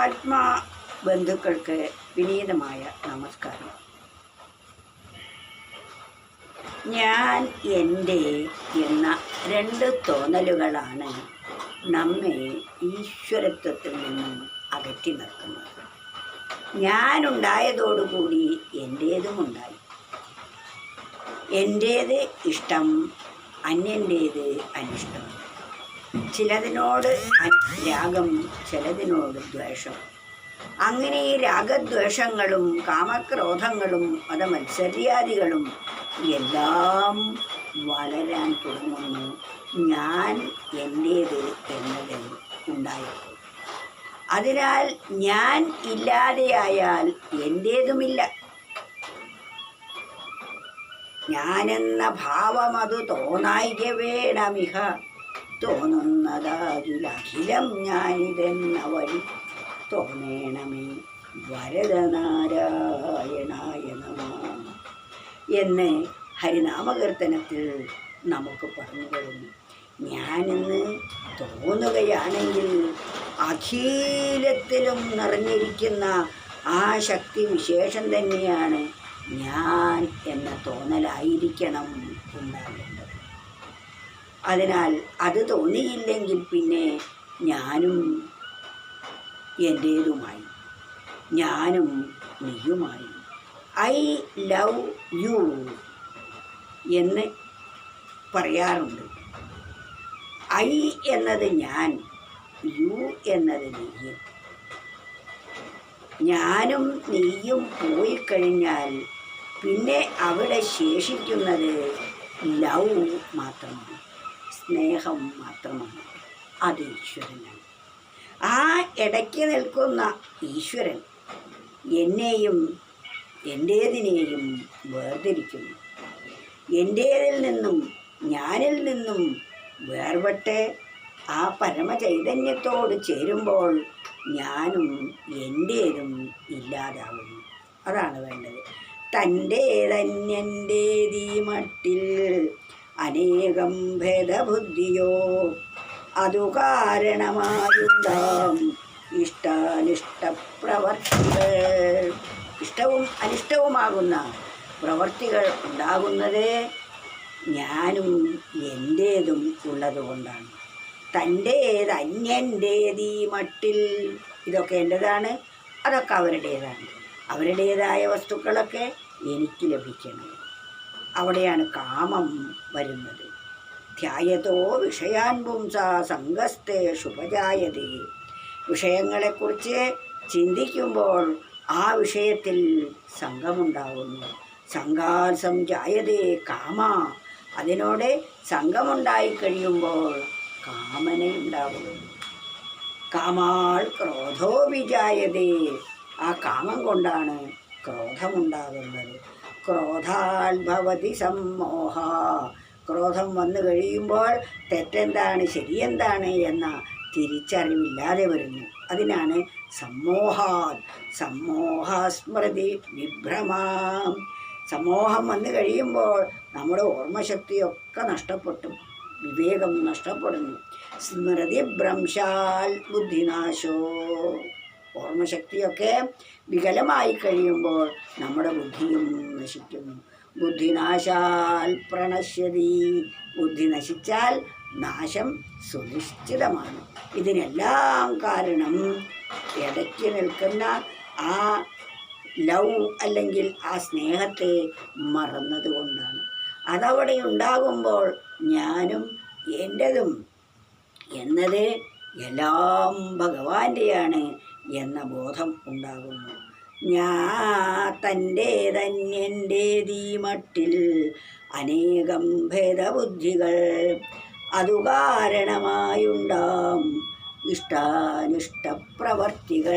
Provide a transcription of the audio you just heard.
ആത്മാ ബന്ധുക്കൾക്ക് വിനീതമായ നമസ്കാരം. ഞാൻ എന്റെ എന്ന രണ്ട് തോന്നലുകളാണ് നമ്മെ ഈശ്വരത്വത്തിൽ നിന്നും അകറ്റി നിർത്തുന്നത്. എന്റേതും ഉണ്ടായി എന്റേത് ഇഷ്ടം അന്യന്റേത് അനിഷ്ടം. ചിലതിനോട് രാഗം ചിലതിനോട് ദ്വേഷം. അങ്ങനെ ഈ രാഗദ്വേഷങ്ങളും കാമക്രോധങ്ങളും മതമത്സര്യാദികളും എല്ലാം വളരാൻ തുടങ്ങുന്നു. ഞാൻ എന്റേത് എന്നത് ഉണ്ടായപ്പോൾ അതിനാൽ ഞാൻ ഇല്ലാതെയായാൽ എന്റേതുമില്ല ഞാനെന്ന ഭാവമതു തോന്നായിക വേണമിഹ തോന്നുന്നതാകിലഖിലം ഞാനിതെന്ന വഴി തോന്നേണമേ. വരദനാരായണായ എന്ന് ഹരിനാമകീർത്തനത്തിൽ നമുക്ക് പറഞ്ഞു തരുന്നു. ഞാനെന്ന് തോന്നുകയാണെങ്കിൽ അഖിലത്തിലും നിറഞ്ഞിരിക്കുന്ന ആ ശക്തി വിശേഷം തന്നെയാണ് ഞാൻ എന്ന തോന്നലായിരിക്കണം ഉണ്ടാകേണ്ടത് അതിനാൽ അത് തോന്നിയില്ലെങ്കിൽ പിന്നെ ഞാനും എന്റേതുമായി ഞാനും നീയുമായി. ഐ ലവ് യു എന്ന് പറയാറുണ്ട്. ഐ എന്നത് ഞാൻ യു എന്നത് നീ ഞാനും നീയും പോയി കഴിഞ്ഞാൽ പിന്നെ അവിടെ ശേഷിക്കുന്നത് ലവ് മാത്രമാണ്. സ്നേഹം മാത്രമാണ്. അത് ഈശ്വരനാണ്. ആ ഇടയ്ക്ക് നിൽക്കുന്ന ഈശ്വരൻ എന്നെയും എന്റേതിനെയും വേർതിരിക്കുന്നു. എന്റേതിൽ നിന്നും ഞാനിൽ നിന്നും വേർപെട്ട് ആ പരമചൈതന്യത്തോട് ചേരുമ്പോൾ ഞാനും എന്റേതും ഇല്ലാതാവുന്നു. അതാണ് വേണ്ടത്. തന്റെ തന്റേതന്യന്റേതീ മട്ടിൽ അനേകം ഭേദബുദ്ധിയോ അതു കാരണമായുണ്ടാം ഇഷ്ടാനിഷ്ട പ്രവർത്തികൾ ഇഷ്ടവും അനിഷ്ടവുമാകുന്ന പ്രവർത്തികൾ ഉണ്ടാകുന്നത് ഞാനും എന്റേതും ഉള്ളതുകൊണ്ടാണ്. തന്റേത് അന്യന്റേത് ഈ മട്ടിൽ ഇതൊക്കെ എന്റേതാണ് അതൊക്കെ അവരുടേതാണ്. അവരുടേതായ വസ്തുക്കളൊക്കെ എനിക്ക് ലഭിക്കണം. അവിടെയാണ് കാമം വരുന്നത്. ധ്യായതോ വിഷയാൻ പുംസാ സംഘസ്തേ ശുഭജായതേ. വിഷയങ്ങളെക്കുറിച്ച് ചിന്തിക്കുമ്പോൾ ആ വിഷയത്തിൽ സംഘമുണ്ടാവുന്നു. സംഘാസം ജായതേ കാമ. അതിനോട് സംഘമുണ്ടായി കഴിയുമ്പോൾ കാമനയുണ്ടാവുന്നു കാമാൾ ക്രോധോ വിജായതേ. ആ കാമം കൊണ്ടാണ് ക്രോധമുണ്ടാകുന്നത്. ക്രോധാൽ ഭവതി സമ്മോഹ. ക്രോധം വന്നു കഴിയുമ്പോൾ തെറ്റെന്താണ് ശരിയെന്താണ് എന്ന തിരിച്ചറിവില്ലാതെ വരുന്നു. അതിനാണ് സമ്മോഹാ സമ്മോഹസ്മൃതി വിഭ്രമാം. സമൂഹം വന്നു കഴിയുമ്പോൾ നമ്മുടെ ഓർമ്മശക്തിയൊക്കെ നഷ്ടപ്പെട്ടു. വിവേകം നഷ്ടപ്പെടുന്നു. സ്മൃതി ഭ്രംശാൽ ബുദ്ധിനാശോ. ഓർമ്മശക്തിയൊക്കെ വികലമായി കഴിയുമ്പോൾ നമ്മുടെ ബുദ്ധിയും നശിക്കുന്നു ബുദ്ധിനാശാൽ പ്രണശ്യതി. ബുദ്ധി നശിച്ചാൽ നാശം സുനിശ്ചിതമാണ്. ഇതിനെല്ലാം കാരണം ഇടയ്ക്ക് നിൽക്കുന്ന ആ ലവ് അല്ലെങ്കിൽ ആ സ്നേഹത്തെ മറന്നതുകൊണ്ടാണ് അതവിടെ ഉണ്ടാകുമ്പോൾ ഞാനും എന്റെതും എന്നത് എല്ലാം ഭഗവാന്റെയാണ് എന്ന ബോധം ഉണ്ടാകുന്നു. ഞാ തന്റേതന്യന്റേതീ മട്ടിൽ അനേകം ഭേദബുദ്ധികൾ അതു കാരണമായുണ്ടാം ഇഷ്ടാനിഷ്ട പ്രവർത്തികൾ